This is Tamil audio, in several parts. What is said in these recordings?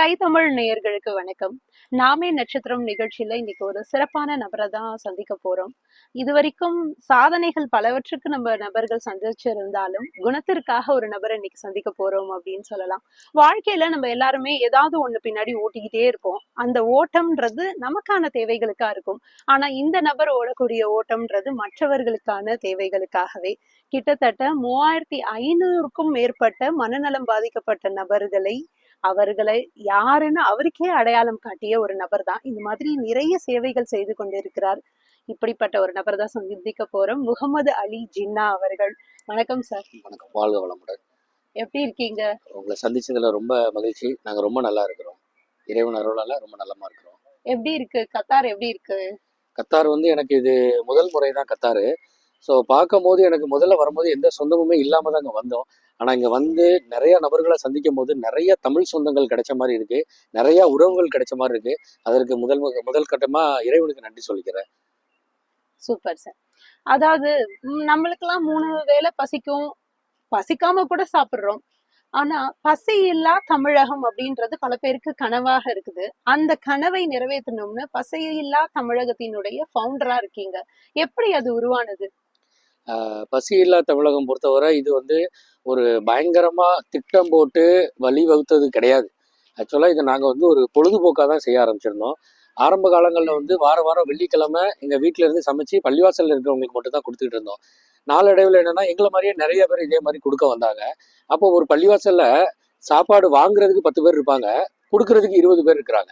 ஸ்கை தமிழ் நேயர்களுக்கு வணக்கம். நாமே நட்சத்திரம் நிகழ்ச்சியில இன்னைக்கு ஒரு சிறப்பான நபரை தான் சந்திக்க போறோம். இதுவரைக்கும் சாதனைகள் பலவற்றுக்கு நம்ம நபர்கள் சந்திச்சிருந்தாலும் குணத்திற்காக ஒரு நபரை இன்னைக்கு சந்திக்க போறோம் அப்படின்னு சொல்லலாம். வாழ்க்கையில நம்ம எல்லாருமே ஏதாவது ஒண்ணு பின்னாடி ஓட்டிக்கிட்டே இருப்போம். அந்த ஓட்டம்ன்றது நமக்கான தேவைகளுக்கா இருக்கும். ஆனா இந்த நபர் ஓடக்கூடிய ஓட்டம்ன்றது மற்றவர்களுக்கான தேவைகளுக்காகவே. கிட்டத்தட்ட மூவாயிரத்தி ஐநூறுக்கும் மேற்பட்ட மனநலம் பாதிக்கப்பட்ட நபர்களை அவர்களை யாருன்னு அவருக்கே அடையாளம் காட்டிய ஒரு நபர் தான் இந்த மாதிரி நிறைய சேவைகள் செய்து கொண்டிருக்கிறார். இப்படிப்பட்ட ஒரு நபர் தான் சந்திக்க போறோம். முகமது அலி ஜின்னா அவர்கள். வணக்கம் சார். வணக்கம். வாழ்க வளமுடன். எப்படி இருக்கீங்க? உங்களை சந்திச்சதுல ரொம்ப மகிழ்ச்சி. நாங்க ரொம்ப நல்லா இருக்கிறோம். இறைவன் அருளால ரொம்ப நல்லமா இருக்கிறோம். எப்படி இருக்கு? கத்தார் எப்படி இருக்கு? கத்தார் வந்து எனக்கு இது முதல் முறை தான் கத்தாரு. ஸோ பார்க்கும்போது எனக்கு முதல்ல வரும்போது எந்த சொந்தமுமே இல்லாமல் தான் அங்கே வந்தோம். ஆனா இங்க வந்து நிறைய நபர்களை சந்திக்கும் போது நிறைய தமிழ் சொந்தங்கள் கிடைச்ச மாதிரி இருக்கு. நிறைய உறவுகள் கிடைச்ச மாதிரி இருக்கு. அதற்கு முதல் முதல் கட்டமா இறைவனுக்கு நன்றி சொல்லிக்கிறேன். சூப்பர் சார் அதாவது நம்மளுக்கெல்லாம் மூணு வேளை பசிக்கும். பசிக்காம கூட சாப்பிடுறோம். ஆனா பசி இல்லா தமிழகம் அப்படின்றது பல பேருக்கு கனவாக இருக்குது. அந்த கனவை நிறைவேற்றணும்னு பசி இல்லா தமிழகத்தினுடைய ஃபவுண்டரா இருக்கீங்க. எப்படி அது உருவானது? பசி இல்லா தமிழகம் பொறுத்தவரை இது வந்து ஒரு பயங்கரமாக திட்டம் போட்டு வழிவகுத்தது கிடையாது. ஆக்சுவலாக இதை நாங்கள் வந்து ஒரு பொழுதுபோக்காக தான் செய்ய ஆரம்பிச்சிருந்தோம். ஆரம்ப காலங்களில் வந்து வார வாரம் வெள்ளிக்கிழமை எங்கள் வீட்டில் இருந்து சமைச்சு பள்ளிவாசலில் இருக்கிறவங்களுக்கு மட்டும் தான் கொடுத்துட்டு இருந்தோம். நாளடைவில் என்னென்னா எங்களை மாதிரியே நிறைய பேர் இதே மாதிரி கொடுக்க வந்தாங்க. அப்போ ஒரு பள்ளிவாசலில் சாப்பாடு வாங்குறதுக்கு பத்து பேர் இருப்பாங்க. கொடுக்கறதுக்கு இருபது பேர் இருக்கிறாங்க.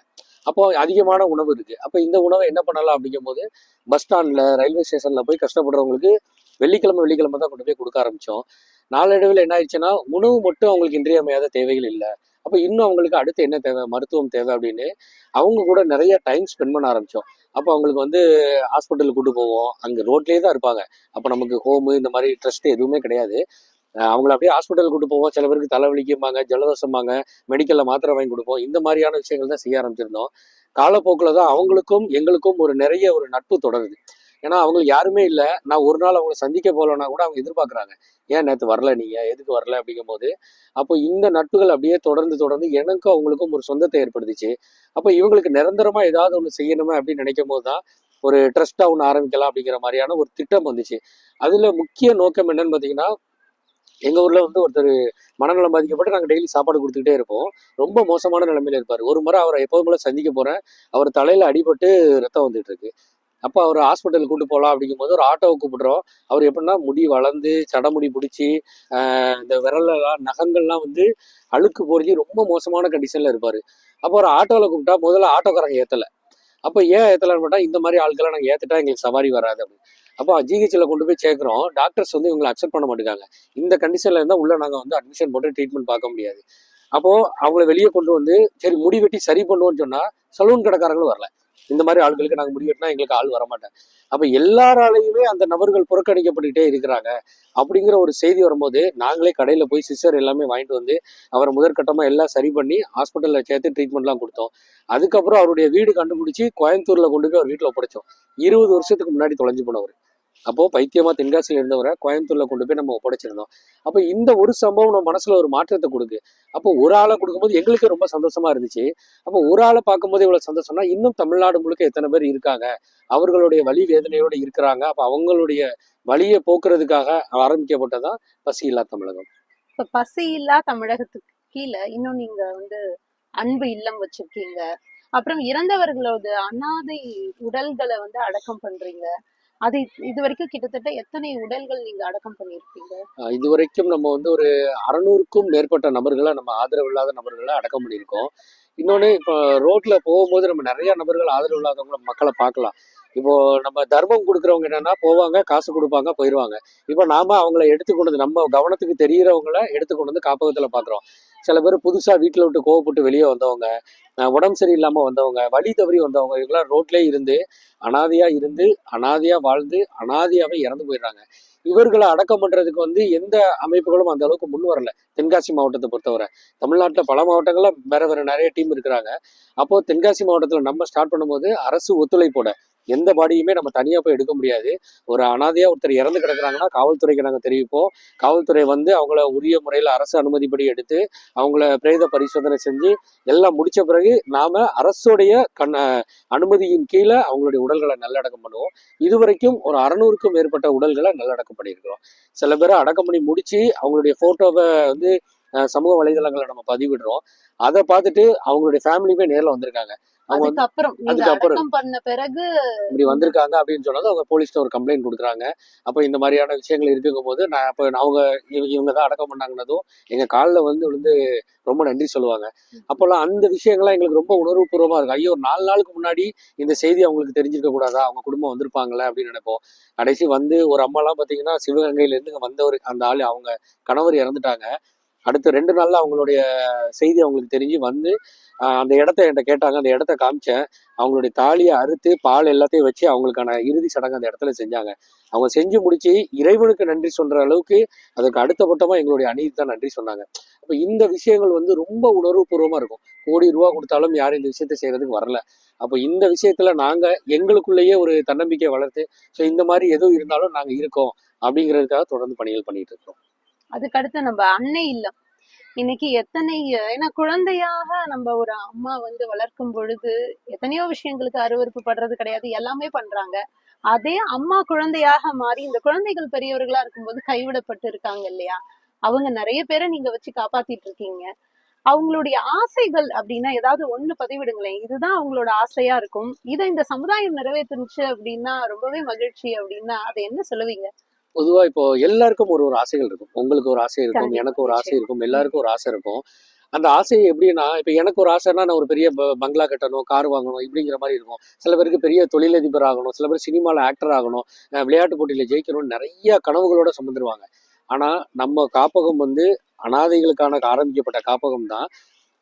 அப்போ அதிகமான உணவு இருக்குது அப்போ இந்த உணவை என்ன பண்ணலாம் அப்படிங்கும்போது பஸ் ஸ்டாண்டில் ரயில்வே ஸ்டேஷனில் போய் கஷ்டப்படுறவங்களுக்கு வெள்ளிக்கிழமை வெள்ளிக்கிழமை தான் கொண்டு போய் கொடுக்க ஆரம்பித்தோம் நாளடைவில் என்ன ஆயிடுச்சுன்னா உணவு மட்டும் அவங்களுக்கு இன்றியமையாத தேவைகள் இல்லை. அப்போ இன்னும் அவங்களுக்கு அடுத்து என்ன தேவை? மருத்துவம் தேவை அப்படின்னு அவங்க கூட நிறைய டைம் ஸ்பெண்ட் பண்ண ஆரம்பிச்சோம். அப்போ அவங்களுக்கு வந்து ஹாஸ்பிட்டலுக்கு கூட்டு போவோம். அங்கே ரோட்லேயே தான் இருப்பாங்க. அப்போ நமக்கு ஹோமு இந்த மாதிரி ட்ரஸ்ட் எதுவுமே கிடையாது. அவங்கள அப்படியே ஹாஸ்பிட்டல் கூட்டு போவோம். சில பேருக்கு தலைவலிக்கும்பாங்க ஜலதோஷம்பாங்க மெடிக்கலில் மாத்திரை வாங்கி கொடுப்போம். இந்த மாதிரியான விஷயங்கள் தான் செய்ய ஆரம்பிச்சிருந்தோம். காலப்போக்கில் தான் அவங்களுக்கும் எங்களுக்கும் ஒரு நிறைய ஒரு நட்பு தொடருது. ஏன்னா அவங்களுக்கு யாருமே இல்லை. நான் ஒரு நாள் அவங்களை சந்திக்க போகலன்னா கூட அவங்க எதிர்பார்க்குறாங்க. ஏன் நேற்று வரல நீங்க எதுக்கு வரல? அப்படிங்கும் போது அப்போ இந்த நட்புகள் அப்படியே தொடர்ந்து தொடர்ந்து எனக்கும் அவங்களுக்கும் ஒரு சொந்தத்தை ஏற்படுத்திச்சு. அப்போ இவங்களுக்கு நிரந்தரமா ஏதாவது ஒன்று செய்யணுமே அப்படின்னு நினைக்கும் போது தான் ஒரு ட்ரஸ்டா ஒன்று ஆரம்பிக்கலாம் அப்படிங்கிற மாதிரியான ஒரு திட்டம் வந்துச்சு. அதுல முக்கிய நோக்கம் என்னன்னு பார்த்தீங்கன்னா எங்க ஊர்ல வந்து ஒருத்தர் மனநலம் பாதிக்கப்பட்டு நாங்கள் டெய்லி சாப்பாடு கொடுத்துக்கிட்டே இருப்போம். ரொம்ப மோசமான நிலைமையில இருப்பார். ஒரு முறை அவரை எப்போதும் போல சந்திக்க போறேன். அவர் தலையில அடிபட்டு ரத்தம் வந்துட்டு இருக்கு. அப்போ அவர் ஹாஸ்பிட்டலுக்கு கூட்டு போகலாம் அப்படிங்கும்போது ஒரு ஆட்டோவை கூப்பிடுறோம். அவர் எப்படின்னா முடி வளர்ந்து சடமுடி பிடிச்சி இந்த விரலெல்லாம் நகங்கள்லாம் வந்து அழுக்கு பொறிஞ்சு ரொம்ப மோசமான கண்டிஷனில் இருப்பார். அப்போ ஒரு ஆட்டோவில் கூப்பிட்டா முதல்ல ஆட்டோக்காரங்க ஏற்றலை அப்போ ஏன் ஏற்றலன்னு பார்த்தா இந்த மாதிரி ஆட்களை நாங்கள் ஏற்றுட்டா எங்களுக்கு சவாரி வராது அப்படின்னு. அப்போ ஜிஹெச்சில் கொண்டு போய் சேர்க்குறோம். டாக்டர்ஸ் வந்து இவங்களை அக்செப்ட் பண்ண மாட்டேங்காங்க. இந்த கண்டிஷனில் இருந்தால் உள்ளே நாங்கள் வந்து அட்மிஷன் போட்டு ட்ரீட்மெண்ட் பார்க்க முடியாது. அப்போ அவங்கள வெளியே கொண்டு வந்து சரி முடி வெட்டி சரி பண்ணுவோம்னு சொன்னால் சலூன் கடைக்காரங்களும் வரல. இந்த மாதிரி ஆள்களுக்கு நாங்கள் முடிவெட்டினா எங்களுக்கு ஆள் வர மாட்டேன் அப்போ எல்லாராலையுமே அந்த நபர்கள் புறக்கணிக்கப்பட்டுக்கிட்டே இருக்கிறாங்க. அப்படிங்கிற ஒரு செய்தி வரும்போது நாங்களே கடையில் போய் சிஸ்டர் எல்லாமே வாங்கிட்டு வந்து அவரை முதற்கட்டமாக எல்லாம் சரி பண்ணி ஹாஸ்பிட்டலில் சேர்த்து ட்ரீட்மெண்ட்லாம் கொடுத்தோம். அதுக்கப்புறம் அவருடைய வீடு கண்டுபிடிச்சி கோயம்புத்தூர்ல கொண்டு போய் அவர் வீட்டில் ஒப்படைச்சோம். இருபது வருஷத்துக்கு முன்னாடி தொலைஞ்சு போனவர். அப்போ பைத்தியமா தென்காசியில் இருந்தவரை கோயம்புத்தூர்ல கொண்டு போய் நம்ம ஒப்படைச்சிருந்தோம். அப்போ இந்த ஒரு சம்பவம் நம்ம மனசுல ஒரு மாற்றத்தை கொடுக்கு. அப்போ ஒரு ஆளை கொடுக்கும்போது எங்களுக்கு ரொம்ப சந்தோஷமா இருந்துச்சு. அப்போ ஒரு ஆளை பார்க்கும்போது இவ்வளவு சந்தோஷம்னா இன்னும் தமிழ்நாடு முழுக்க எத்தனை பேர் இருக்காங்க? அவர்களுடைய வழி வேதனையோட இருக்கிறாங்க. அப்போ அவங்களுடைய வழியை போக்குறதுக்காக ஆரம்பிக்கப்பட்டதான் பசி இல்லா தமிழகம். இப்ப பசி இல்லா தமிழகத்துக்கு கீழே இன்னும் நீங்க வந்து அன்பு இல்லம் வச்சிருக்கீங்க. அப்புறம் இறந்தவர்களோட அனாதை உடல்களை வந்து அடக்கம் பண்றீங்க. அது இது வரைக்கும் கிட்டத்தட்ட எத்தனை உடல்கள் நீங்க அடக்கம் பண்ணிருக்கீங்க இது வரைக்கும் நம்ம வந்து ஒரு அறநூறுக்கும் மேற்பட்ட நபர்களை நம்ம ஆதரவு இல்லாத நபர்களை அடக்கம் பண்ணியிருக்கோம். இன்னொன்று இப்போ ரோட்ல போகும்போது நம்ம நிறைய நபர்கள் ஆதரவு இல்லாதவங்கள மக்களை பார்க்கலாம். இப்போ நம்ம தர்மம் கொடுக்குறவங்க என்னன்னா போவாங்க காசு கொடுப்பாங்க போயிடுவாங்க இப்போ நாம அவங்கள எடுத்து கொண்டு வந்து நம்ம கவனத்துக்கு தெரிகிறவங்கள எடுத்து கொண்டு வந்து காப்பகத்தில் பார்க்குறோம் சில பேர் புதுசா வீட்டில் விட்டு கோவப்பட்டு வெளியே வந்தவங்க உடம்பு சரியில்லாம வந்தவங்க வழி தவறி வந்தவங்க இவங்களாம் ரோட்லயே இருந்து அனாதையா இருந்து அனாதையா வாழ்ந்து அனாதையாவே இறந்து போயிடுறாங்க. இவர்களை அடக்கம் பண்றதுக்கு வந்து எந்த அமைப்புகளும் அந்த அளவுக்கு முன் வரல. தென்காசி மாவட்டத்தை பொறுத்தவரை. தமிழ்நாட்டில் பல மாவட்டங்களில் வேற வேற நிறைய டீம் இருக்கிறாங்க. அப்போ தென்காசி மாவட்டத்துல நம்ம ஸ்டார்ட் பண்ணும்போது அரசு ஒத்துழைப்போட எந்த பாடியுமே நம்ம தனியாக போய் எடுக்க முடியாது. ஒரு அனாதையாக ஒருத்தர் இறந்து கிடக்குறாங்கன்னா காவல்துறைக்கு நாங்கள் தெரிவிப்போம். காவல்துறை வந்து அவங்கள உரிய முறையில் அரசு அனுமதிப்படி எடுத்து அவங்கள பிரேத பரிசோதனை செஞ்சு எல்லாம் முடிச்ச பிறகு நாம அரசுடைய கண் அனுமதியின் கீழே அவங்களுடைய உடல்களை நல்லடக்கம் பண்ணுவோம். இதுவரைக்கும் ஒரு அறநூறுக்கும் மேற்பட்ட உடல்களை நல்லடக்கம் பண்ணியிருக்கிறோம். சில பேரை அடக்கம் பண்ணி முடிச்சு அவங்களுடைய போட்டோவை வந்து சமூக வலைதளங்களை நம்ம பதிவிடுறோம். அதை பார்த்துட்டு அவங்களுடைய ஃபேமிலியுமே நேரில் வந்திருக்காங்க. அதுக்கப்புறம் அதுக்கப்புறம் பண்ண பிறகு இப்படி வந்திருக்காங்க அப்படின்னு சொன்னது அவங்க போலீஸ்ல ஒரு கம்ப்ளைண்ட் கொடுக்குறாங்க. அப்போ இந்த மாதிரியான விஷயங்கள் இருக்குங்கும் போது நான் அப்போ அவங்க இவங்க தான் அடக்கம் பண்ணாங்கன்னதும் எங்க காலில் வந்து விழுந்து ரொம்ப நன்றி சொல்லுவாங்க. அப்போல்லாம் அந்த விஷயங்கள்லாம் எங்களுக்கு ரொம்ப உணர்வுபூர்வமா இருக்கும். ஐயோ ஒரு நாலு நாளுக்கு முன்னாடி இந்த செய்தி அவங்களுக்கு தெரிஞ்சிருக்க கூடாதா? அவங்க குடும்பம் வந்திருப்பாங்களே அப்படின்னு நினைப்போம். கடைசி வந்து ஒரு அம்மாலாம் பார்த்தீங்கன்னா சிவகங்கையில இருந்து வந்தவர் அந்த ஆள் அவங்க கணவர் இறந்துட்டாங்க. அடுத்த ரெண்டு நாளில் அவங்களுடைய செய்தி அவங்களுக்கு தெரிஞ்சு வந்து அந்த இடத்த என்கிட்ட கேட்டாங்க. அந்த இடத்த காமிச்சேன். அவங்களுடைய தாலியை அறுத்து பால் எல்லாத்தையும் வச்சு அவங்களுக்கான இறுதி சடங்கு அந்த இடத்துல செஞ்சாங்க. அவங்க செஞ்சு முடிச்சு இறைவனுக்கு நன்றி சொல்ற அளவுக்கு அதுக்கு அடுத்த பட்டமா எங்களுடைய அணிக்கு தான் நன்றி சொன்னாங்க. அப்போ இந்த விஷயங்கள் வந்து ரொம்ப உணர்வுபூர்வமாக இருக்கும். கோடி ரூபா கொடுத்தாலும் யாரும் இந்த விஷயத்த செய்யறதுக்கு வரல. அப்போ இந்த விஷயத்துல நாங்க எங்களுக்குள்ளேயே ஒரு தன்னம்பிக்கை வளர்த்து ஸோ இந்த மாதிரி எதுவும் இருந்தாலும் நாங்க இருக்கோம். அப்படிங்கிறதுக்காக தொடர்ந்து பணிகள் பண்ணிட்டு இருக்கோம் அதுக்கடுத்து நம்ம அன்னை இல்லம். இன்னைக்கு எத்தனை ஏன்னா குழந்தையாக நம்ம ஒரு அம்மா வந்து வளர்க்கும் பொழுது எத்தனையோ விஷயங்களுக்கு அருவருப்பு படுறது கிடையாது எல்லாமே பண்றாங்க. அதே அம்மா குழந்தையாக மாறி இந்த குழந்தைகள் பெரியவர்களா இருக்கும்போது கைவிடப்பட்டு இருக்காங்க இல்லையா? அவங்க நிறைய பேரை நீங்க வச்சு காப்பாத்திட்டு இருக்கீங்க. அவங்களுடைய ஆசைகள் அப்படின்னா ஏதாவது ஒண்ணு பதிவிடுங்களேன். இதுதான் அவங்களோட ஆசையா இருக்கும். இதை இந்த சமுதாயம் நிறைவேற்றுச்சு அப்படின்னா ரொம்பவே மகிழ்ச்சி அப்படின்னா அதை என்ன சொல்லுவீங்க? பொதுவா இப்போ எல்லாருக்கும் ஒரு ஒரு ஆசைகள் இருக்கும். உங்களுக்கு ஒரு ஆசை இருக்கும் எனக்கு ஒரு ஆசை. இருக்கும் எல்லாருக்கும் ஒரு ஆசை இருக்கும். அந்த ஆசை எப்படின்னா இப்போ எனக்கு ஒரு ஆசைன்னா நான் ஒரு பெரிய பங்களா கட்டணும் கார் வாங்கணும் இப்படிங்கிற மாதிரி இருக்கும். சில பேருக்கு பெரிய தொழிலதிபர் ஆகணும் சில பேர் சினிமாவில் ஆக்டர் ஆகணும் விளையாட்டு போட்டியில் ஜெயிக்கணும்னு நிறைய கனவுகளோட சுமந்துருவாங்க. ஆனா நம்ம காப்பகம் வந்து அனாதைகளுக்கான ஆரம்பிக்கப்பட்ட காப்பகம் தான்.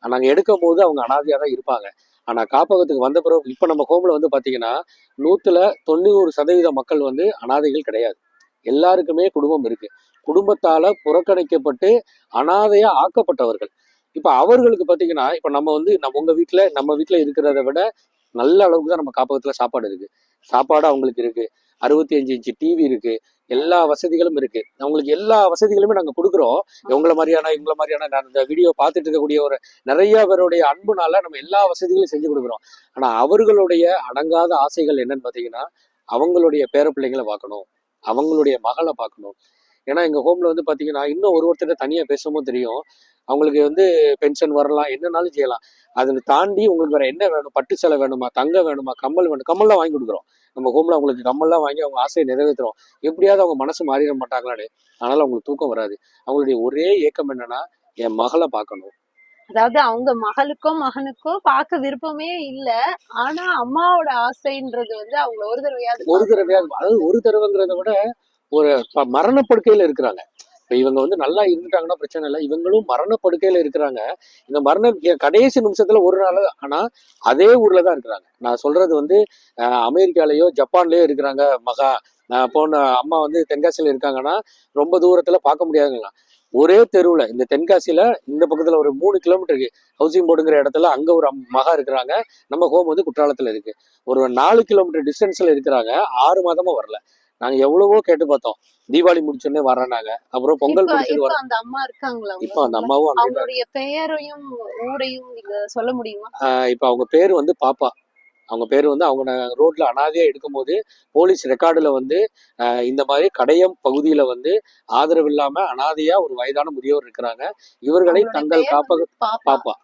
நாங்கள் எடுக்கும் போது அவங்க அனாதையாக தான் இருப்பாங்க. ஆனா காப்பகத்துக்கு வந்த பிறகு இப்போ நம்ம ஹோம்ல வந்து பாத்தீங்கன்னா நூத்துல தொண்ணூறு சதவீத மக்கள் வந்து அனாதைகள் கிடையாது. எல்லாருக்குமே குடும்பம் இருக்கு. குடும்பத்தால புறக்கணிக்கப்பட்டு அனாதையா ஆக்கப்பட்டவர்கள். இப்ப அவர்களுக்கு பாத்தீங்கன்னா இப்ப நம்ம வந்து நம்ம உங்க வீட்டுல நம்ம வீட்டுல இருக்கிறத விட நல்ல அளவுக்கு தான் நம்ம காப்பகத்துல சாப்பாடு இருக்கு. சாப்பாடு அவங்களுக்கு இருக்கு. அறுபத்தி அஞ்சு இன்ச்சு டிவி இருக்கு. எல்லா வசதிகளும் இருக்கு. அவங்களுக்கு எல்லா வசதிகளுமே நாங்க கொடுக்குறோம். இவங்கள மாதிரியான இவங்கள மாதிரியான நான் இந்த வீடியோ பார்த்துட்டு இருக்கக்கூடிய ஒரு நிறைய பேருடைய அன்புனால நம்ம எல்லா வசதிகளையும் செஞ்சு கொடுக்குறோம். ஆனா அவர்களுடைய அடங்காத ஆசைகள் என்னன்னு பாத்தீங்கன்னா அவங்களுடைய பேர பிள்ளைங்களை பார்க்கணும். அவங்களுடைய மகளை பார்க்கணும். ஏன்னா எங்கள் ஹோமில் வந்து பார்த்தீங்கன்னா இன்னும் ஒரு ஒருத்தர் தனியாக பேசும்போது தெரியும். அவங்களுக்கு வந்து பென்ஷன் வரலாம் என்னன்னாலும் செய்யலாம். அதில் தாண்டி உங்களுக்கு வேறு என்ன வேணும்? பட்டு சேலை வேணுமா? தங்கம் வேணுமா? கம்மல் வேணும்? கம்மல்லாம் வாங்கி கொடுக்குறோம். நம்ம ஹோமில் அவங்களுக்கு கம்மல்லாம் வாங்கி அவங்க ஆசையை நிறைவேற்றுறோம் எப்படியாவது அவங்க மனசு மாறிட மாட்டாங்களான்னு அதனால் அவங்களுக்கு தூக்கம் வராது. அவங்களுடைய ஒரே ஏக்கம் என்னன்னா என் மகளை பார்க்கணும். அதாவது அவங்க மகளுக்கோ மகனுக்கோ பார்க்க விருப்பமே இல்ல. ஆனா அம்மாவோட ஆசைன்றது வந்து அவங்க ஒரு தடவையாவது ஒரு தடவையாவது அதாவது ஒரு தடவைங்கிறத விட ஒரு மரணப்படுக்கையில இருக்கிறாங்க. இப்ப இவங்க வந்து நல்லா இருந்துட்டாங்கன்னா பிரச்சனை இல்லை. இவங்களும் மரணப்படுக்கையில இருக்கிறாங்க. இந்த மரண கடைசி நிமிஷத்துல ஒரு நாள் ஆனா அதே ஊர்ல தான் இருக்கிறாங்க. நான் சொல்றது வந்து அமெரிக்காலயோ ஜப்பான்லயோ இருக்கிறாங்க மகா. போன அம்மா வந்து தென்காசியில இருக்காங்கன்னா ரொம்ப தூரத்துல பார்க்க முடியாதுங்களா ஒரே தெருவுல இந்த தென்காசியில இந்த பக்கத்துல ஒரு மூணு கிலோமீட்டருக்கு ஹவுசிங் போர்டுங்கிற இடத்துல அங்க ஒரு மகா இருக்கிறாங்க. நம்ம ஹோம் வந்து குற்றாலத்துல இருக்கு. ஒரு நாலு கிலோமீட்டர் டிஸ்டன்ஸ்ல இருக்கிறாங்க. ஆறு மாதமா வரல. நாங்க எவ்வளவோ கேட்டு பார்த்தோம். தீபாவளி முடிச்சோடனே வர்றேனாங்க அப்புறம் பொங்கல் வர அந்த அம்மா இருக்காங்களா இப்போ அந்த? அம்மாவும் அவங்களுடைய பெயரையும் ஊரையும் நீங்க சொல்ல முடியுமா? இப்போ அவங்க பேர் வந்து பாப்பா. அவங்க பேர் வந்து அவங்க ரோட்ல அனாதையா எடுக்கும்போது போலீஸ் ரெக்கார்டுல வந்து இந்த மாதிரி கடையம் பகுதியில வந்து ஆதரவு இல்லாம அனாதையா ஒரு வயதான முதியோர் இருக்கிறாங்க. இவர்களை தங்கள் காப்பக பாப்பா.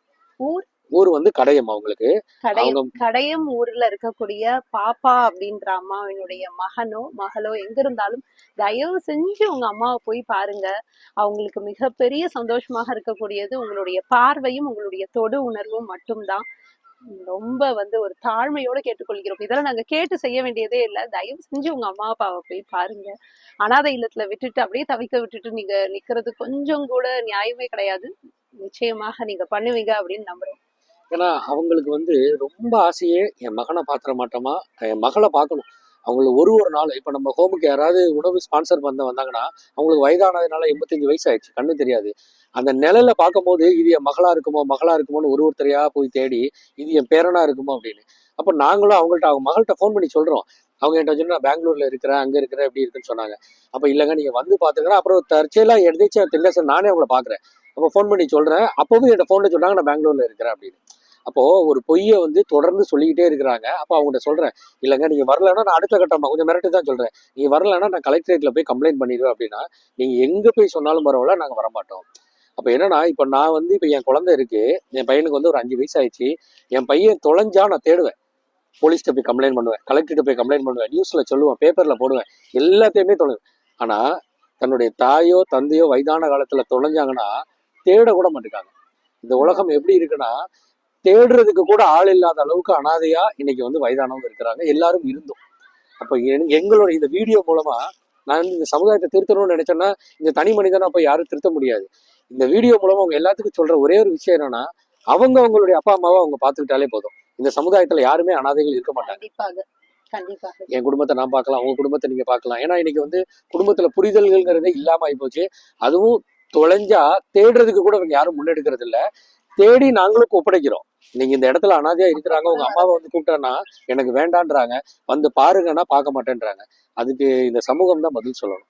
ஊர் வந்து கடையம் அவங்களுக்கு. கடையம் அவங்க கடையம் ஊர்ல இருக்கக்கூடிய பாப்பா அப்படின்ற அம்மாவினுடைய மகனோ மகளோ எங்க இருந்தாலும் தயவு செஞ்சு உங்க அம்மாவை போய் பாருங்க. அவங்களுக்கு மிகப்பெரிய சந்தோஷமாக இருக்கக்கூடியது உங்களுடைய பார்வையும் உங்களுடைய தொடு உணர்வும் மட்டும்தான். ரொம்ப வந்து ஒரு தாழ்மையோட கேட்டுக்கொள்கிறோம். இதெல்லாம் நாங்க கேட்டு செய்ய வேண்டியதே இல்லை. தயவு செஞ்சு உங்க அம்மா அப்பாவை போய் பாருங்க. அனாதை இல்லத்துல விட்டுட்டு அப்படியே தவிக்க விட்டுட்டு நீங்க நிக்கிறது கொஞ்சம் கூட நியாயமே கிடையாது. நிச்சயமாக நீங்க பண்ணுவீங்க அப்படின்னு நம்புறோம். ஏன்னா அவங்களுக்கு வந்து ரொம்ப ஆசையே என் மகனை பாத்திர மாட்டோமா என் மகளை பார்க்கணும். அவங்களுக்கு ஒரு ஒரு நாள் இப்போ நம்ம ஹோமுக்கு யாராவது உணவு ஸ்பான்சர் பண்ண வந்தாங்கன்னா அவங்களுக்கு வயதானதுனால எண்பத்தஞ்சு வயசு ஆயிடுச்சு. கண்ணு தெரியாது. அந்த நிலையில பார்க்கும்போது இது என் மகளா இருக்குமோ? மகளா இருக்குமோன்னு ஒரு ஒருத்தரையா போய் தேடி இது என் பேரனா இருக்குமோ? அப்படின்னு. அப்போ நாங்களும் அவங்கள்ட்ட அவங்க மகள்கிட்ட ஃபோன் பண்ணி சொல்றோம். அவங்க என்கிட்ட சொன்னா நான் பெங்களூர்ல இருக்கிறேன் அங்க இருக்கிறேன் எப்படி இருக்குன்னு சொன்னாங்க. அப்ப இல்லைங்க நீங்க வந்து பாத்துக்கிறேன் அப்புறம் தற்செயலா எடுத்துச்சு தெரியல நானே அவங்கள பாக்குறேன் அப்போ ஃபோன் பண்ணி சொல்றேன். அப்பவும் என்கிட்ட ஃபோன்ல சொன்னாங்க நான் பெங்களூர்ல இருக்கிறேன் அப்படின்னு. அப்போ ஒரு பொய்யை வந்து தொடர்ந்து சொல்லிக்கிட்டே இருக்கிறாங்க. அப்போ அவங்ககிட்ட சொல்றேன் இல்லைங்க நீங்க வரலன்னா நான் அடுத்த கட்டமா கொஞ்சம் மிரட்டு தான் சொல்றேன். நீங்க வரலன்னா நான் கலெக்டரேட்ல போய் கம்ப்ளைண்ட் பண்ணிடுவேன் அப்படின்னா நீங்க எங்க போய் சொன்னாலும் பரவாயில்ல நாங்க வரமாட்டோம். அப்ப என்னன்னா இப்போ நான் வந்து இப்போ என் குழந்தை இருக்கு என் பையனுக்கு வந்து ஒரு அஞ்சு வயசு ஆயிடுச்சு என் பையன் தொலைஞ்சா நான் தேடுவேன். போலீஸ்கிட்ட போய் கம்ப்ளைண்ட் பண்ணுவேன் கலெக்டர்கிட்ட போய் கம்ப்ளைண்ட் பண்ணுவேன் நியூஸ்ல சொல்லுவேன் பேப்பர்ல போடுவேன் எல்லாத்தையுமே தொலைவேன். ஆனா தன்னுடைய தாயோ தந்தையோ வயதான காலத்துல தொலைஞ்சாங்கன்னா தேட கூட மாட்டேங்காங்க இந்த உலகம் எப்படி இருக்குன்னா தேடுறதுக்கு கூட ஆள் இல்லாத அளவுக்கு அனாதையா இன்னைக்கு வந்து வயதானவங்க இருக்கிறாங்க எல்லாரும் இருந்தோம். அப்ப எங்களோட இந்த வீடியோ மூலமா நான் இந்த சமுதாயத்தை திருத்தணும்னு நினைச்சேன்னா இந்த தனி மனிதனா போய் யாரும் திருத்த முடியாது. இந்த வீடியோ மூலமா அவங்க எல்லாத்துக்கும் சொல்ற ஒரே ஒரு விஷயம் என்னன்னா அவங்க அவங்களுடைய அப்பா அம்மாவை அவங்க பார்த்துக்கிட்டாலே போதும். இந்த சமுதாயத்துல யாருமே அனாதைகள் இருக்க மாட்டாங்க. என் குடும்பத்தை நான் பார்க்கலாம் உங்க குடும்பத்தை நீங்க பார்க்கலாம். ஏன்னா இன்னைக்கு வந்து குடும்பத்துல புரிதல்கள்ங்கிறதே இல்லாம ஆயிப்போச்சு அதுவும் தொலைஞ்சா தேடுறதுக்கு கூட இவங்க யாரும் முன்னெடுக்கிறது இல்ல. தேடி நாங்களும் ஒப்படைக்கிறோம். நீங்க இந்த இடத்துல அனாதையா இருக்கிறாங்க உங்க அம்மாவை வந்து கூப்பிட்டேன்னா எனக்கு வேண்டான்றாங்க. வந்து பாருங்கன்னா பார்க்க மாட்டேன்றாங்க. அதுக்கு இந்த சமூகம் தான் பதில் சொல்லணும்.